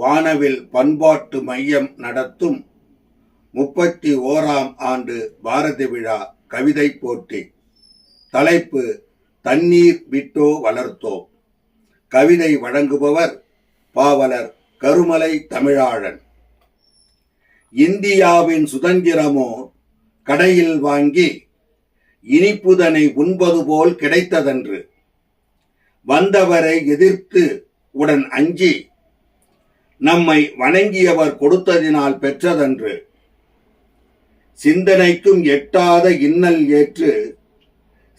வானவில் பண்பாட்டு மையம் நடத்தும் முப்பத்தி ஓராம் ஆண்டு பாரதி விழா கவிதை போட்டி. தலைப்பு தண்ணீர் விட்டோ வளர்த்தோம் கவிதை வழங்குபவர் பாவலர் கருமலை தமிழாளன். இந்தியாவின் சுதந்திரமோ கடையில் வாங்கி இனிப்புதனை உண்பது போல் கிடைத்ததன்று. வந்தவரை எதிர்த்து உடன் அஞ்சி நம்மை வணங்கியவர் கொடுத்ததினால் பெற்றதன்று. சிந்தனைக்கும் எட்டாத இன்னல் ஏற்று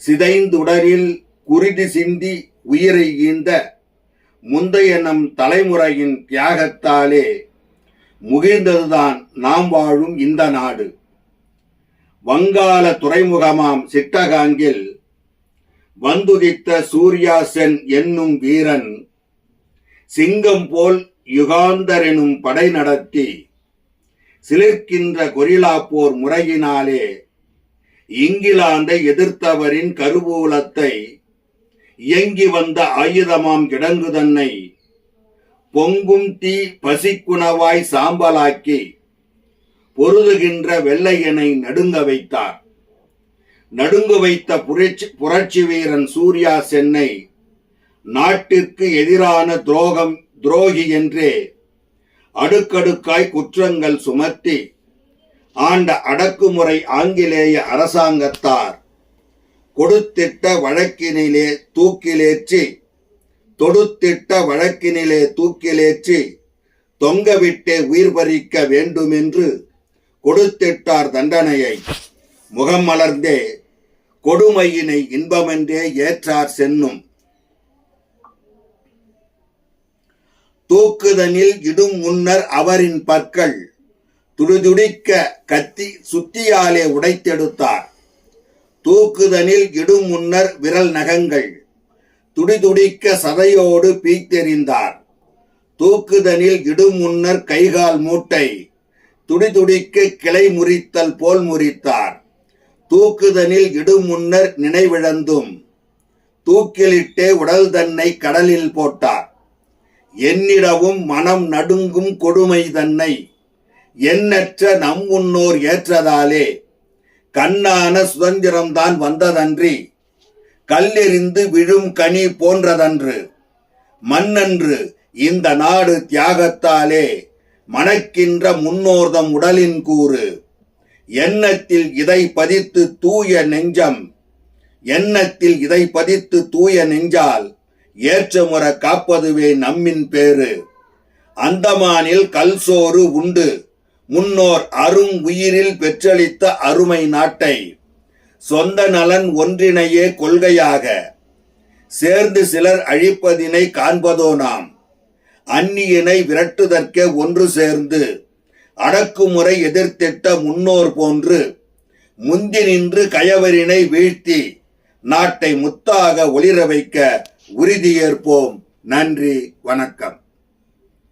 சிதைந்துடரில் குருதி சிந்தி உயிரை ஈந்த முந்தைய நம் தலைமுறையின் தியாகத்தாலே முகிழ்ந்ததுதான் நாம் வாழும் இந்த நாடு. வங்காள துறைமுகமாம் சிட்டகாங்கில் வந்துதித்த சூர்யா சென் என்னும் வீரன் சிங்கம் போல் யுகாந்தரெனும் படை நடத்தி சிலிர்க்கின்ற கொரில்லா போர் முறையினாலே இங்கிலாந்தை எதிர்த்தவரின் கருவூலத்தை இயங்கி வந்த ஆயுதமாம் கிடங்கு தன்னை பொங்கும் தீ பசிக்குணவாய் சாம்பலாக்கி பொருதுகின்ற வெள்ளையனை நடுங்க வைத்தார். நடுங்க வைத்த புரட்சி புரட்சி வீரன் சூர்யா சென்னை நாட்டிற்கு எதிரான துரோகம் துரோகி என்றே அடுக்கடுக்காய் குற்றங்கள் சுமத்தி ஆண்ட அடக்குமுறை ஆங்கிலேய அரசாங்கத்தார் கொடுத்திட்ட வழக்கினிலே தூக்கிலேற்றி தொடுத்திட்ட வழக்கினிலே தூக்கிலேற்றி தொங்கவிட்டே உயிர் பறிக்க வேண்டுமென்று கொடுத்திட்டார் தண்டனையை. முகம் மலர்ந்தே கொடுமையினை இன்பமென்றே ஏற்றார் சென்னும். தூக்குதனில் இடும் முன்னர் அவரின் பற்கள் துடிதுடிக்க கத்தி சுத்தியாலே உடைத்தெடுத்தார். தூக்குதனில் இடும் முன்னர் விரல் நகங்கள் துடிதுடிக்க சதையோடு பீத்தெறிந்தார் தூக்குதனில் இடும் முன்னர் கைகால் மூட்டை துடிதுடிக்க கிளை முறித்தல் போல் முறித்தார். தூக்குதனில் இடும் முன்னர் நினைவிழந்தும் தூக்கிலிட்டே உடல் தன்னை கடலில் போட்டார். என்னிடவும் மனம் நடுங்கும் கொடுமை தன்னை. எண்ணற்ற நம் முன்னோர் ஏற்றதாலே. கண்ணான சுதந்திரம்தான் வந்ததன்றி. கல்லெறிந்து விழும் கனி போன்றதன்று. மண்ணன்று இந்த நாடு தியாகத்தாலே. மணக்கின்ற முன்னோர்தம் உடலின் கூறு. எண்ணத்தில் இதை பதித்து தூய நெஞ்சம். எண்ணத்தில் இதை பதித்து தூய நெஞ்சால். ஏற்றமுற காப்பதுவே நம்மின் பேரு அந்தமானில் கல்சோறு உண்டு. முன்னோர் அரும் உயிரில் பெற்றளித்த அருமை நாட்டை. சொந்த நலன் ஒன்றினையே கொள்கையாக. சேர்ந்து சிலர் அழிப்பதினை காண்பதோ நாம். அந்நியனை விரட்டுதற்கே ஒன்று சேர்ந்து. அடக்குமுறை எதிர்த்திட்ட முன்னோர் போன்று. முந்தி நின்று கயவரினை வீழ்த்தி. நாட்டை முத்தாக ஒளிர வைக்க உறுதியேற்போம். நன்றி வணக்கம்.